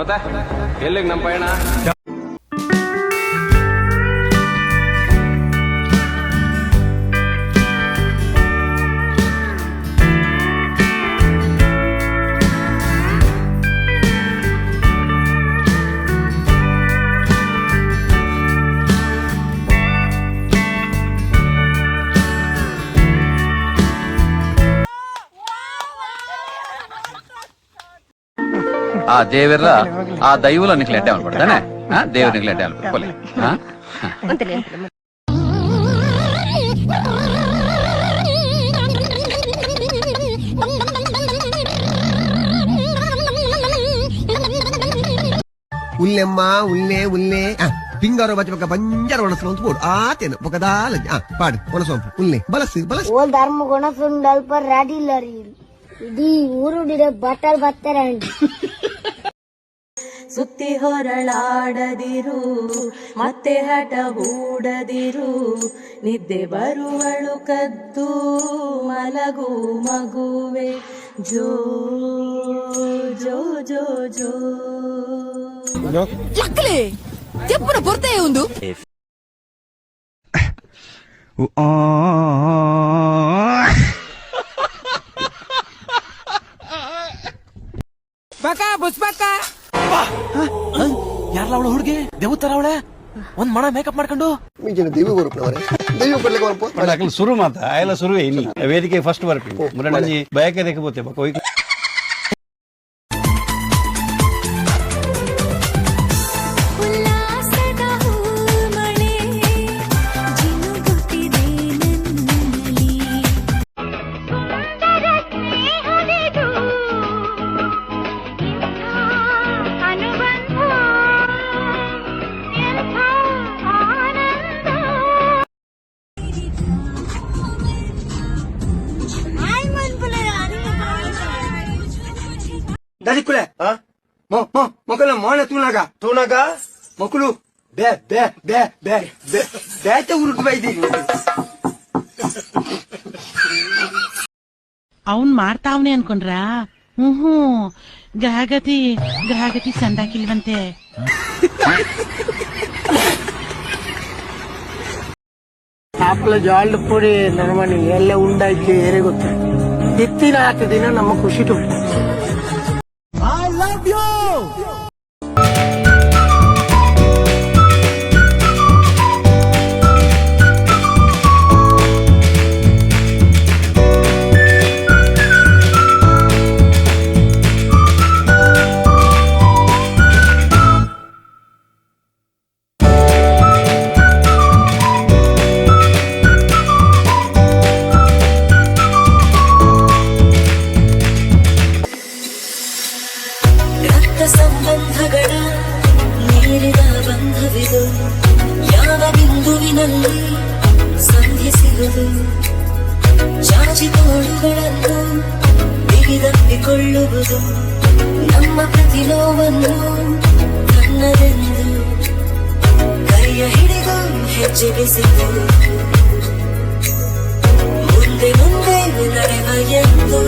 ಮತ್ತೆ? ಎಲ್ಲಿಗೆ ನಮ್ಮ ಪಯಣ? ಆ ದೇವೆಲ್ಲ ಆ ದೈವಲ ನಿಕ್ಲೆ ಅಡ್ಡ ಅನ್ಬಿಡ್ತಾನೆ ಆ ದೇವ್ರ ನಿಕ್ಲೆ ಅಡ್ಡ ಅನ್ಬಿಡ್ಕೊಳ್ಳಿ ಉಲ್ಲೆಮ್ಮ ಉಲ್ಲೆ ಉಲ್ಲೆ ಪಿಂಗಾರ ಬಚ್ಚಬೇಕ ಬಂಜಾರ ಒಣಸಲು ಅಂತ ಬೋಡು ಆತೇನು ಪಕ್ಕದಾಲ ಪಾಡು ಒಣಸೊಂಪು ಉಲ್ಲೆ ಬಲಸು ಬಲಸು ಓ ಧರ್ಮ ಗುಣಸುಂಡಲ್ಪ ರಾಡಿಲ್ಲ ರೀ ಇಡೀ ಊರುಡಿರ ಬಟ್ಟಲ್ ಬತ್ತಾರ ಸುತ್ತಿ ಹೊರಳಾಡದಿರು ಮತ್ತೆ ಹಠ ಹೂಡದಿರು. ನಿದ್ದೆ ಬರುವಳು ಕದ್ದು ಮಲಗು ಮಗುವೆ. ಜೋ ಜೋ ಜೋ ಜೋ. ಬರ್ತೇ ಒಂದು. ಬಕ ಬುಸ್ಬಕ ಯಾರಲ್ಲ ಅವಳು ಹುಡುಗಿ? ದೇವತರ ಅವಳೆ? ಒಂದ್ ಮಣ ಮೇಕಪ್ ಮಾಡ್ಕೊಂಡು? ಮುಂಚಿನ ದೇವಿ ಬರುಪ್ಪನವರೇ ದೇವಿ ಬರ್ಲಿಕ್ಕೆ ಬರಪ್ಪ ಶುರು ಮಾತಾ ಎಲ್ಲ ಸುರುವೆ ಇಲ್ಲಿ ವೇದಿಕೆ ಫಸ್ಟ್ ಬರ್ಪಿ ಮುರಳಿ ಬಯಕೆ ದೇಖಬೋತೆ ಬಕ್ಕ ದಡಿಕುಳೆ ಮಕ್ಕಳ ಮೋಣ ತೂನಾಗ ತೂನಾಗ ಮಕ್ಕಳು ಬೇ ಬೇ ಬೇ ಬೇ ಬೇ ಬೇತ ಉರುಟು ಬೈದಿ ಅವನ್ ಮಾಡ್ತಾವ್ನೆ ಅನ್ಕೊಂಡ್ರಾ ಹ್ಮ್ ಗ್ರಹಗತಿ ಗ್ರಹಗತಿ ಸಂದಾಕಿಲ್ವಂತೆ ಆಪಲ ಜಾಲ್ಡ್ ಪುಡಿ ನಮ್ಮನೆ ಎಲ್ಲ ಉಂಡಾಯ್ತು ಏರೇ ಗೊತ್ತು ಇತ್ತಿನ ಹತ್ತು ದಿನ ನಮ್ಮ ಖುಷಿ ತುಂಬ 六。ಸಂಬಂಧಗಳ ಮೀರಿದ ಬಂಧವಿದು, ಯಾವ ಬಿಂದುವಿನಲ್ಲಿ ಸಂಧಿಸಿರುವುದು? ಚಾಚಿ ತೋಳುಗಳನ್ನು ಬಿಗಿದಪ್ಪಿಕೊಳ್ಳುವುದು, ನಮ್ಮ ಪ್ರತಿಲೋವನ್ನು ತನ್ನದೆಂದು ಕೈಯ ಹಿಡಿದು ಹೆಜ್ಜೆ ಬೆಸೆದು. ಮುಂದೆ ಮುಂದೆ ನಡೆವ ಎಂದು